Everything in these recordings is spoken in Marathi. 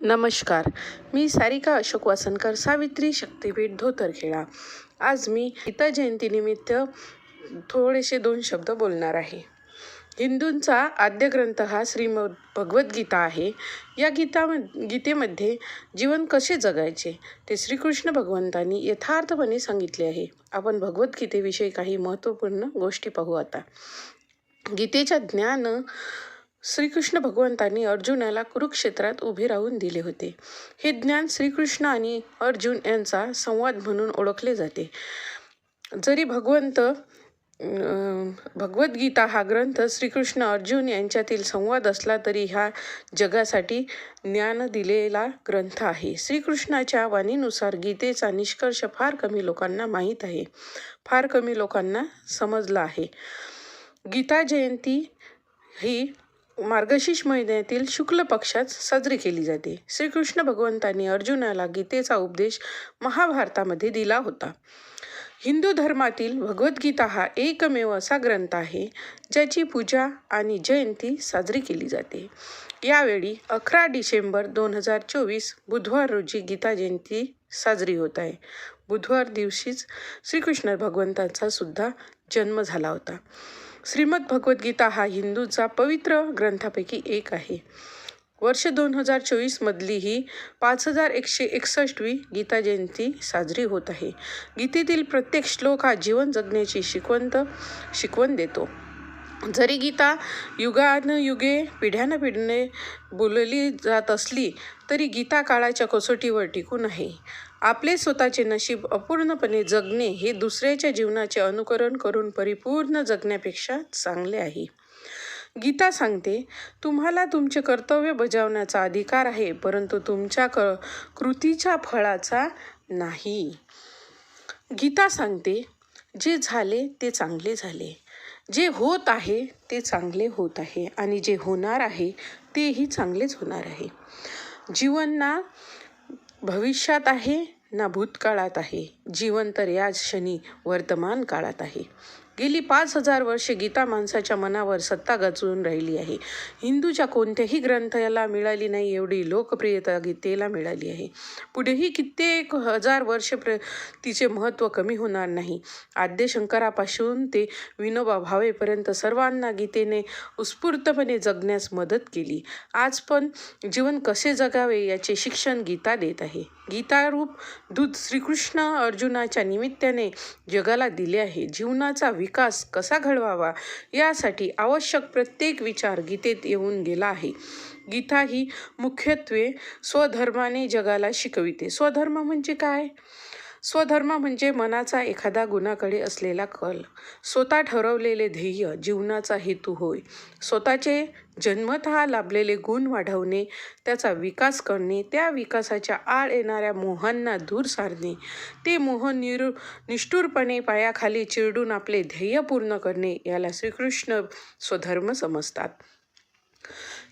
नमस्कार. मी सारिका अशोक वासनकर सावित्री शक्तीपीठ धोतरखेडा. आज मी गीता जयंतीनिमित्त थोडेसे दोन शब्द बोलणार आहे. हिंदूंचा आद्य ग्रंथ हा श्रीमद भगवद्गीता आहे. या गीता गीतेमध्ये जीवन कसे जगायचे ते श्रीकृष्ण भगवंतांनी यथार्थपणे सांगितले आहे. आपण भगवद्गीतेविषयी काही महत्त्वपूर्ण गोष्टी पाहू आता. गीतेच्या ज्ञान श्रीकृष्ण भगवंतांनी अर्जुनाला कुरुक्षेत्रात उभे राहून दिले होते. हे ज्ञान श्रीकृष्ण आणि अर्जुन यांचा संवाद म्हणून ओळखले जाते. जरी भगवंत भगवद्गीता हा ग्रंथ श्रीकृष्ण अर्जुन यांच्यातील संवाद असला तरी हा जगासाठी ज्ञान दिलेला ग्रंथ आहे. श्रीकृष्णाच्या वाणीनुसार गीतेचा निष्कर्ष फार कमी लोकांना माहीत आहे. फार कमी लोकांना समजला आहे. गीता जयंती ही मार्गशीर्ष महिन्यातील शुक्ल पक्षात साजरी केली जाते. श्रीकृष्ण भगवंतांनी अर्जुनाला गीतेचा उपदेश महाभारतामध्ये दिला होता. हिंदू धर्मातील भगवद्गीता हा एकमेव असा ग्रंथ आहे ज्याची पूजा आणि जयंती साजरी केली जाते. यावेळी अकरा डिसेंबर दोन हजार चोवीस बुधवार रोजी गीता जयंती साजरी होत आहे. बुधवार दिवशीच श्रीकृष्ण भगवंताचा सुद्धा जन्म झाला होता. श्रीमद भगवद्गीता हा हिंदूचा पवित्र ग्रंथापैकी एक आहे. वर्ष दोन हजार चोवीसमधली ही पाच हजार एकशे एकसष्टवी गीता जयंती साजरी होत आहे. गीतेतील प्रत्येक श्लोक हा जीवन जगण्याची शिकवंत शिकवण देतो. जरी गीता युगानुयुगे पिढ्यानपिढीने बोलली जात असली तरी गीता काळाच्या कसोटीवर टिकून आहे. आपले स्वतःचे नशीब अपूर्णपणे जगणे हे दुसऱ्याच्या जीवनाचे अनुकरण करून परिपूर्ण जगण्यापेक्षा चांगले आहे. गीता सांगते तुम्हाला तुमचे कर्तव्य बजावण्याचा अधिकार आहे परंतु तुमच्या क कृतीच्या फळाचा नाही. गीता सांगते जे झाले ते चांगले झाले. जे होत आहे ते चांगले होत आहे आणि जे होणार आहे तेही चांगलेच होणार आहे. जीवन ना भविष्यात आहे ना भूतकाळात आहे. जीवन तर याच क्षणी वर्तमान काळात आहे. गेली पाच हजार वर्षे गीता माणसाच्या मनावर सत्ता गाजवून राहिली आहे. हिंदूच्या कोणत्याही ग्रंथाला मिळाली नाही एवढी लोकप्रियता गीतेला मिळाली आहे. पुढेही कित्येक हजार वर्ष प्र तिचे महत्त्व कमी होणार नाही. आद्य शंकरापासून ते विनोबा भावेपर्यंत सर्वांना गीतेने उत्स्फूर्तपणे जगण्यास मदत केली. आज पण जीवन कसे जगावे याचे शिक्षण गीता देत आहे. गीतारूप दूत श्रीकृष्ण अर्जुनाच्या निमित्ताने जगाला दिले आहे. जीवनाचा वि विकास कसा घडवावा यासाठी आवश्यक प्रत्येक विचार गीतेत येऊन गेला आहे. गीता ही मुख्यत्वे स्वधर्माने जगाला शिकविते. स्वधर्म म्हणजे काय? स्वधर्म म्हणजे मनाचा एखादा गुणाकडे असलेला कल. स्वतः ठरवलेले ध्येय जीवनाचा हेतू होय. स्वतःचे जन्मतः लाभलेले गुण वाढवणे त्याचा विकास करणे त्या विकासाच्या आड येणाऱ्या मोहांना दूर सारणे. ते मोह निरु निष्ठुरपणे पायाखाली चिरडून आपले ध्येय पूर्ण करणे याला श्रीकृष्ण स्वधर्म समजतात.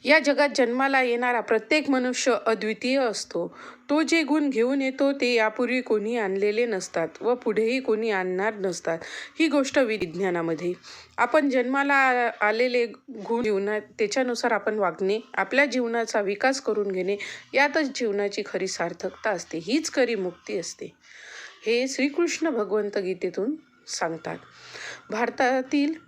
या जगात जन्माला येणारा प्रत्येक मनुष्य अद्वितीय असतो. तो जे गुण घेऊन येतो ते यापूर्वी कोणी आणलेले नसतात व पुढेही कोणी आणणार नसतात. ही गोष्ट विज्ञानामध्ये. आपण जन्माला आ- आलेले गुण जीवनात त्याच्यानुसार आपण वागणे आपल्या जीवनाचा विकास करून घेणे यातच जीवनाची खरी सार्थकता असते. हीच खरी मुक्ती असते. हे श्रीकृष्ण भगवंत गीतेतून सांगतात. भारतातील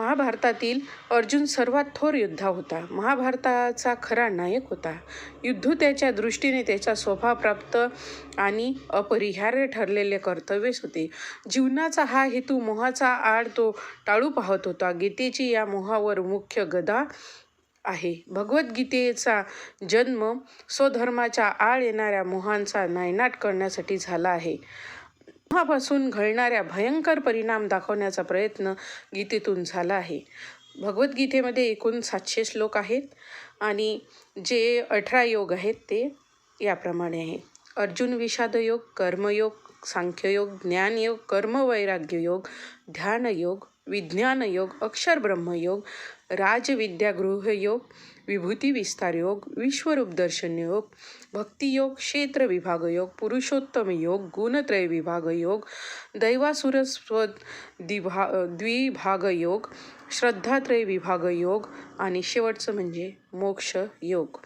महाभारतातील अर्जुन सर्वात थोर योद्धा होता. महाभारताचा खरा नायक होता. युद्ध त्याच्या दृष्टीने त्याचा स्वभाव आणि अपरिहार्य ठरलेले कर्तव्यच होते. जीवनाचा हा हेतू मोहाचा आड तो टाळू पाहत होता. गीतेची या मोहावर मुख्य गदा आहे. भगवद्गीतेचा जन्म स्वधर्माच्या आळ येणाऱ्या मोहांचा नायनाट करण्यासाठी झाला आहे. मोहापासून घडणाऱ्या भयंकर परिणाम दाखवण्याचा प्रयत्न गीतेतून झाला आहे. भगवद्गीतेमध्ये एकूण सातशे श्लोक आहेत आणि जे अठरा योग आहेत ते याप्रमाणे आहे. अर्जुन विषादयोग कर्मयोग सांख्ययोग ज्ञानयोग कर्मवैराग्ययोग ध्यानयोग विज्ञान योग अक्षर ब्रह्मयोग राजविद्या गृहयोग विभूती विस्तार योग विश्वरूप दर्शन योग भक्तियोग क्षेत्र विभाग योग पुरुषोत्तम योग गुणत्रय विभाग योग दैवासुरस्व दिभा द्विभाग योग श्रद्धात्रय विभाग योग आणि शेवटचं म्हणजे मोक्ष योग.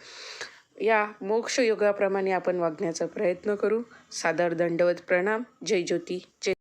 या मोक्षयोगाप्रमाणे आपण वागण्याचा प्रयत्न करू. सादर दंडवत प्रणाम. जय ज्योती. जय